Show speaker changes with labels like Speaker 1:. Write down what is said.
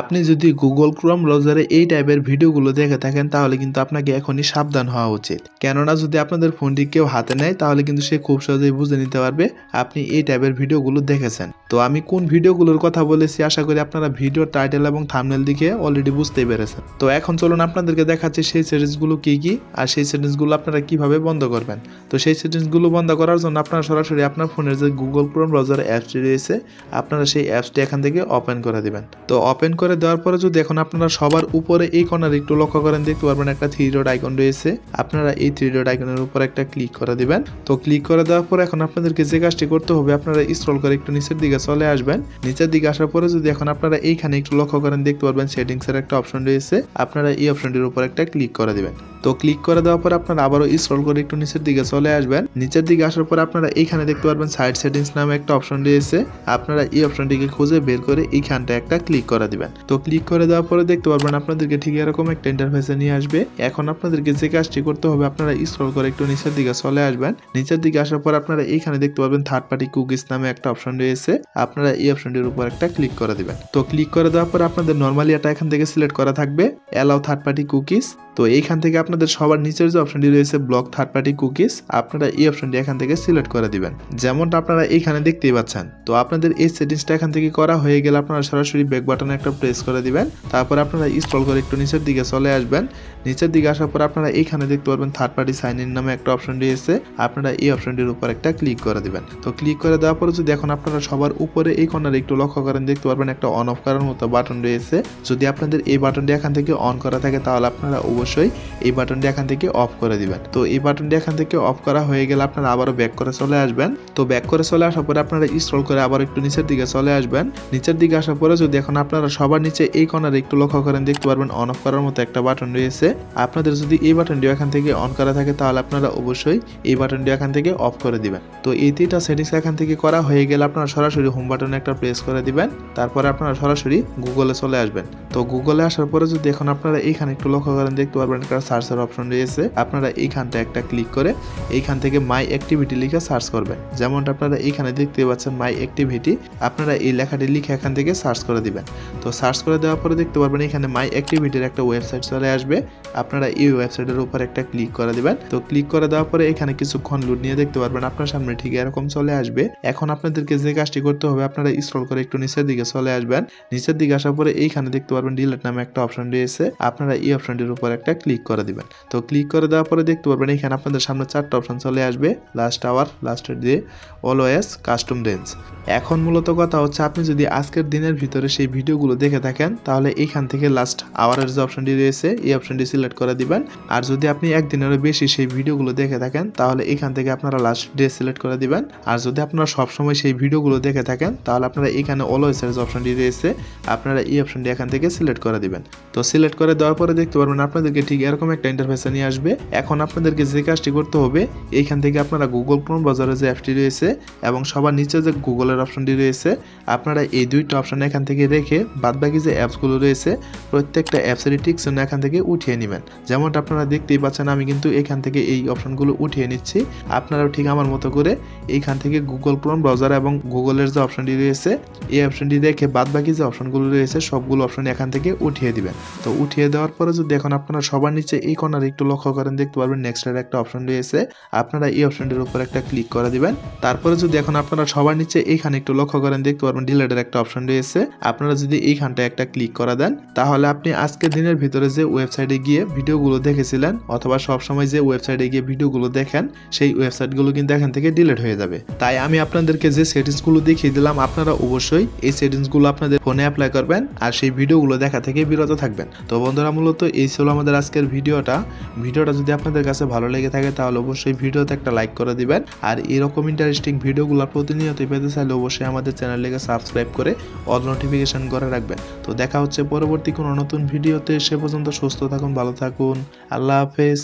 Speaker 1: আপনি যদি Google Chrome ব্রাউজারে এই টাইপের ভিডিওগুলো দেখে থাকেন, তাহলে কিন্তু আপনাকে এখনই সাবধান হওয়া উচিত। কেননা, যদি আপনাদের ফোনটি কেউ হাতে নেয়, তাহলে কিন্তু সে খুব সহজেই বুঝে নিতে পারবে আপনি এই টাইপের ভিডিওগুলো দেখেছেন। তো আমি কোন ভিডিওগুলোর কথা বলেছি, আশা করি আপনারা ভিডিও টাইটেল এবং থামনেল দিকে অলরেডি বুঝতেই পেরেছেন। তো এখন চলুন আপনাদেরকে দেখাচ্ছি সেই সেটিংসগুলো কি কি, আর সেই সেটিংসগুলো আপনারা কীভাবে বন্ধ করবেন। তো সেই সেটিংসগুলো বন্ধ করার জন্য আপনারা সরাসরি আপনার ফোনের যে গুগল ক্রোম ব্রাউজার অ্যাপসটি রয়েছে, আপনারা সেই অ্যাপসটি এখান থেকে ওপেন করে দিবেন। তো ওপেন করে দেওয়ার পরে যদি এখন আপনারা সবার উপরে এই কর্নার একটু লক্ষ্য করেন, দেখতে পারবেন একটা থ্রি ডট আইকন রয়েছে। আপনারা এই থ্রি ডট আইকনের উপর একটা ক্লিক করে দিবেন। তো ক্লিক করে দেওয়ার পর এখন আপনাদেরকে যে কাজটি করতে হবে, আপনারা স্ক্রল করে একটু নিচের দিকে চলে আসবেন। নিচের দিকে আসার পরে যদি এখন আপনারা এইখানে একটু লক্ষ্য করেন, দেখতে পারবেন সেটিংস এর একটা অপশন রয়েছে। আপনারা এই অপশনটির উপর একটা ক্লিক করে দিবেন। তো ক্লিক করে দেওয়ার পর আপনারা আবারও স্ক্রল করে একটু নিচের দিকে চলে আসবেন। নিচের দিকে আসার পর আপনারা এইখানে দেখতে পারবেন সাইড সেটিংস নামে একটা অপশন রয়েছে। আপনারা এই অপশনটিকে খুঁজে বের করে এইখানটা একটা ক্লিক করে দিবেন। তো ক্লিক করে দেওয়ার পরে দেখতে পারবেন আপনাদেরকে ঠিক এরকম একটা ইন্টারফেসে নিয়ে আসবে। এখন আপনাদেরকে যে কাজটি করতে হবে, আপনারা স্ক্রল করে একটু নিচের দিকে চলে আসবেন। নিচের দিকে আসার পর আপনারা এইখানে দেখতে পারবেন থার্ড পার্টি কুকিজ নামে একটা অপশন রয়েছে। আপনারা এই অপশনটির উপর একটা ক্লিক করে দিবেন। তো ক্লিক করে দেওয়ার পর আপনাদের নর্মালি এটা এখান থেকে সিলেক্ট করা থাকবে। অ্যালাউ থার্ড পার্টি কুকিজ তো এইখান থেকে আপনাদের সবার নিচের যে অপশনটি রয়েছে ব্লক থার্ড পার্টি কুকিজ আপনারা এই অপশনটি এখান থেকে সিলেক্ট করে দিবেন। যেমনটা আপনারা এইখানে দেখতেই পাচ্ছেন। তো আপনাদের এই সেটিংসটা এখান থেকে করা হয়ে গেলে আপনারা সরাসরি ব্যাক বাটনে একটা প্রেস করে দিবেন। তারপর আপনারা স্ক্রল করে একটু নিচের দিকে চলে আসবেন। নিচের দিকে আসার পর আপনারা এইখানে দেখতে পারবেন থার্ড পার্টি সাইন ইন নামে একটা অপশন রয়েছে। আপনারা এই অপশনটির উপর একটা ক্লিক করে দিবেন। তো ক্লিক করে দেওয়ার পরে যদি এখন আপনারা সবার উপরে এই কর্নারে একটু লক্ষ্য করেন, দেখতে পারবেন একটা অন অফ করার মতো বাটন রয়েছে। যদি আপনাদের এই বাটনটি এখান থেকে অন করা থাকে, তাহলে আপনারা অবশ্যই এই বাটনটি এখান থেকে অফ করে দিবেন। তো এই বাটনটি এখান থেকে অফ করা হয়ে গেলে আপনারা আবারও ব্যাক করে চলে আসবেন। তো ব্যাক করে চলে আসার পরে আপনারা স্ক্রল করে আবার একটু নিচের দিকে চলে আসবেন। নিচের দিকে আসার পরে যদি এখন আপনারা সবার নিচে এই কর্নারে একটু লক্ষ্য করেন, দেখতে পারবেন অন অফ করার মতো একটা বাটন রয়েছে। আপনাদের যদি এই বাটনটি এখান থেকে অন করা থাকে, তাহলে আপনারা অবশ্যই এই বাটনটি এখান থেকে অফ করে দিবেন। তো এই তিনটা সেটিংস এখান থেকে করা হয়ে গেলে আপনারা সরাসরি হোম বাটনে একটা প্রেস করে দিবেন। তারপরে আপনারা সরাসরি গুগলে চলে আসবেন। তো গুগলে আসার পরে যদি এখন আপনারা এইখানে একটু লক্ষ্য করেন, দেখতে পারবেন একটা সার্চের অপশন রয়েছে। আপনারা এইখানটা একটা ক্লিক করে এইখান থেকে মাই অ্যাক্টিভিটি লিখে সার্চ করবেন। যেমনটা আপনারা এইখানে দেখতে পাচ্ছেন মাই অ্যাক্টিভিটি আপনারা এই লেখাটি লিখে এখান থেকে সার্চ করে দিবেন। তো সার্চ করে দেওয়ার পরে দেখতে পারবেন এখানে মাই অ্যাক্টিভিটির একটা ওয়েবসাইট চলে আসবে। আপনারা এই ওয়েবসাইটের উপর একটা ক্লিক করে দিবেন। তো ক্লিক করে দেওয়ার পরে এখানে কিছুক্ষণ লুট নিয়ে দেখতে পারবেন, আপনার সামনে ঠিক এরকম চলে আসবে। এখন আপনাদেরকে যে কাজটি করতে হবে, আপনারা স্ক্রল করে একটু নিচের দিকে চলে আসবেন। নিচের দিকে আসার পরে এইখানে দেখতে পারবেন ডিলেট নামে একটা অপশন রয়েছে। আপনারা এই অপশনটির উপর একটা ক্লিক করে দিবেন। তো ক্লিক করে দেওয়ার পরে দেখতে পারবেন এখানে আপনাদের সামনে চারটা অপশন চলে আসবে। লাস্ট আওয়ার লাস্টের দিয়ে অলওয়েজ কাস্টম রেঞ্জ এখন মূলত কথা হচ্ছে আপনি যদি আজকের দিনের ভিতরে সেই ভিডিওগুলো দেখে থাকেন, তাহলে এইখান থেকে লাস্ট আওয়ারের যে অপশনটি রয়েছে, এই অপশনটি সিলেক্ট করে দিবেন। আর যদি আপনি একদিনেরও বেশি সেই ভিডিওগুলো দেখে থাকেন, তাহলে এখান থেকে আপনারা লাস্ট ডে সিলেক্ট করে দিবেন। আর যদি আপনারা সবসময় সেই ভিডিওগুলো দেখে থাকেন, তাহলে আপনারা এখানে অলওয়েজের যে অপশনটি রয়েছে, আপনারা এই অপশনটি এখান থেকে সিলেক্ট করে দিবেন। তো সিলেক্ট করে দেওয়ার পরে দেখতে পারবেন আপনাদেরকে ঠিক এরকম একটা ইন্টারফেসে নিয়ে আসবে। এখন আপনাদেরকে যে কাজটি করতে হবে, এইখান থেকে আপনারা গুগল ক্রোম বাজারে যে অ্যাপটি রয়েছে এবং সবার নিচে যে গুগলের অপশনটি রয়েছে, আপনারা এই দুইটা অপশন এখান থেকে রেখে বাদবাকি যে অ্যাপসগুলো রয়েছে, প্রত্যেকটা অ্যাপসেরই টিকশন এখান থেকে উঠিয়ে নেবেন। যেমনটা আপনারা দেখতেই পাচ্ছেন, আমি কিন্তু এখান থেকে এই অপশনগুলো উঠিয়ে নিচ্ছি। আপনারাও ঠিক আমার মতো করে এইখান থেকে গুগল ক্রোম ব্রাউজার এবং গুগলের যে অপশনটি রয়েছে, এই অপশনটি রেখে বাদবাকি যে অপশনগুলো রয়েছে, সবগুলো অপশন এখান থেকে উঠিয়ে দিবেন। তো উঠিয়ে দেওয়ার পরে যদি এখন আপনারা সবার নিচে এই কর্নারে একটু লক্ষ্য করেন, দেখতে পারবেন নেক্সটের একটা অপশন রয়েছে। আপনারা এই অপশনটির উপর একটা ক্লিক করে দিবেন। তারপরে যদি এখন আপনারা সবার নিচে এইখানে একটু লক্ষ্য করেন, দেখতে পারবেন ডিলেটের একটা অপশন রয়েছে। আপনারা যদি এইখানটা একটা ক্লিক করে দেন, তাহলে আপনি আজকের দিনের ভিতরে যে ওয়েবসাইটে গিয়ে ভিডিওগুলো দেখেছিলেন, অথবা সবসময় যে ওয়েবসাইটে গিয়ে ভিডিওগুলো দেখেন, সেই ওয়েবসাইটগুলো কিন্তু এখান থেকে ডিলিট হয়ে যাবে। তাই আমি আপনাদেরকে যে সেটিংসগুলো দেখিয়ে দিলাম, আপনারা অবশ্যই এই সেটিংসগুলো আপনাদের ফোনে অ্যাপ্লাই করবেন, আর সেই ভিডিওগুলো দেখা থেকে বিরত থাকবেন। তো বন্ধুরা, মূলত এই ছিল আমাদের আজকের ভিডিওটা ভিডিওটা যদি আপনাদের কাছে ভালো লেগে থাকে তাহলে অবশ্যই ভিডিওতে একটা লাইক করে দিবেন। আর এরকম ইন্টারেস্টিং ভিডিওগুলো প্রতিনিয়ত পেতে চাইলে অবশ্যই আমাদের চ্যানেলটিকে সাবস্ক্রাইব করে অল নোটিফিকেশান করে রাখবেন। তো দেখা হচ্ছে পরবর্তী কোনো নতুন ভিডিওতে, সে পর্যন্ত সুস্থ থাকুন, ভালো থাকুন। আল্লাহ হাফেজ।